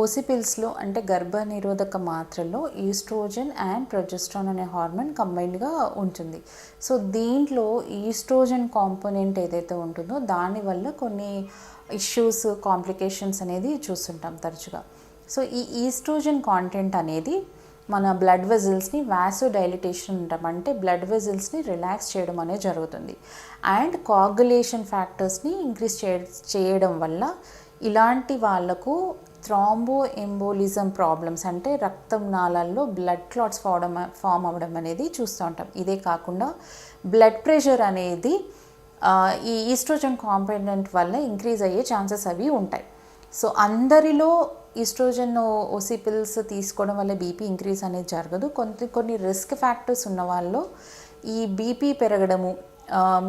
ఓసిపిల్స్లో అంటే గర్భనిరోధక మాత్రలో ఈస్ట్రోజన్ అండ్ ప్రొజెస్ట్రాన్ అనే హార్మోన్ కంబైన్డ్గా ఉంటుంది. సో దీంట్లో ఈస్ట్రోజన్ కాంపోనెంట్ ఏదైతే ఉంటుందో దానివల్ల కొన్ని ఇష్యూస్ కాంప్లికేషన్స్ అనేది చూస్తుంటాం తరచుగా. సో ఈ ఈస్ట్రోజన్ కాంటెంట్ అనేది మన బ్లడ్ వెజిల్స్ని వ్యాసో డైలిటేషన్ ఉంటాం అంటే బ్లడ్ వెజిల్స్ని రిలాక్స్ చేయడం అనేది జరుగుతుంది. అండ్ కాగులేషన్ ఫ్యాక్టర్స్ని ఇంక్రీజ్ చేయడం వల్ల ఇలాంటి వాళ్ళకు థ్రాంబో ఎంబోలిజం ప్రాబ్లమ్స్ అంటే రక్తం నాళాల్లో బ్లడ్ క్లాట్స్ ఫావడం ఫామ్ అవ్వడం అనేది చూస్తూ ఉంటాం. ఇదే కాకుండా బ్లడ్ ప్రెషర్ అనేది ఈ ఈస్ట్రోజన్ కాంపోనెంట్ వల్ల ఇంక్రీజ్ అయ్యే ఛాన్సెస్ అవి ఉంటాయి. సో అందరిలో ఈస్ట్రోజన్ ఓసిపిల్స్ తీసుకోవడం వల్ల బీపీ ఇంక్రీజ్ అనేది జరగదు. కొన్ని కొన్ని రిస్క్ ఫ్యాక్టర్స్ ఉన్న వాళ్ళు ఈ బీపీ పెరగడము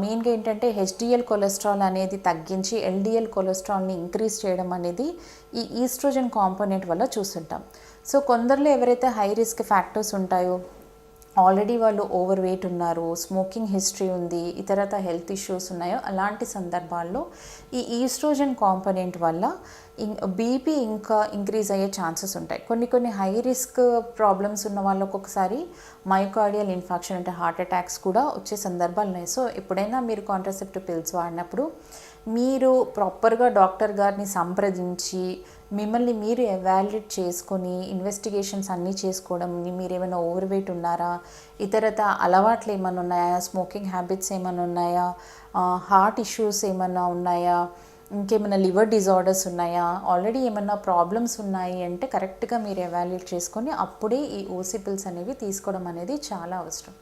మెయిన్గా ఏంటంటే హెచ్డిఎల్ కొలెస్ట్రాల్ అనేది తగ్గించి ఎల్డిఎల్ కొలెస్ట్రాల్ని ఇంక్రీజ్ చేయడం అనేది ఈ ఈస్ట్రోజన్ కాంపోనెంట్ వల్ల చూస్తుంటాం. సో కొందరిలో ఎవరైతే హై రిస్క్ ఫ్యాక్టర్స్ ఉంటాయో ఆల్రెడీ వాళ్ళు ఓవర్ వెయిట్ ఉన్నారు స్మోకింగ్ హిస్టరీ ఉంది ఇతరత హెల్త్ ఇష్యూస్ ఉన్నాయో అలాంటి సందర్భాల్లో ఈ ఈస్ట్రోజన్ కాంపనెంట్ వల్ల బీపీ ఇంకా ఇంక్రీజ్ అయ్యే ఛాన్సెస్ ఉంటాయి. కొన్ని కొన్ని హై రిస్క్ ప్రాబ్లమ్స్ ఉన్న వాళ్ళు ఒక్కొక్కసారి మైకార్డియల్ ఇన్ఫాక్షన్ అంటే హార్ట్ అటాక్స్ కూడా వచ్చే సందర్భాలు ఉన్నాయి. సో ఎప్పుడైనా మీరు కాంట్రాసెప్టివ్ పిల్స్ వాడినప్పుడు మీరు ప్రాపర్గా డాక్టర్ గారిని సంప్రదించి మిమ్మల్ని మీరు ఎవాల్యుయేట్ చేసుకొని ఇన్వెస్టిగేషన్స్ అన్నీ చేసుకోవడం మీరు ఏమైనా ఓవర్ వెయిట్ ఉన్నారా? ఇతరత అలవాట్లు ఏమైనా ఉన్నాయా? స్మోకింగ్ హ్యాబిట్స్ ఏమైనా ఉన్నాయా? హార్ట్ ఇష్యూస్ ఏమైనా ఉన్నాయా? ఇంకేమైనా లివర్ డిజార్డర్స్ ఉన్నాయా? ఆల్రెడీ ఏమైనా ప్రాబ్లమ్స్ ఉన్నాయి అంటే కరెక్ట్గా మీరు ఎవాల్యుయేట్ చేసుకొని అప్పుడే ఈ ఓసిపిల్స్ అనేవి తీసుకోవడం అనేది చాలా అవసరం.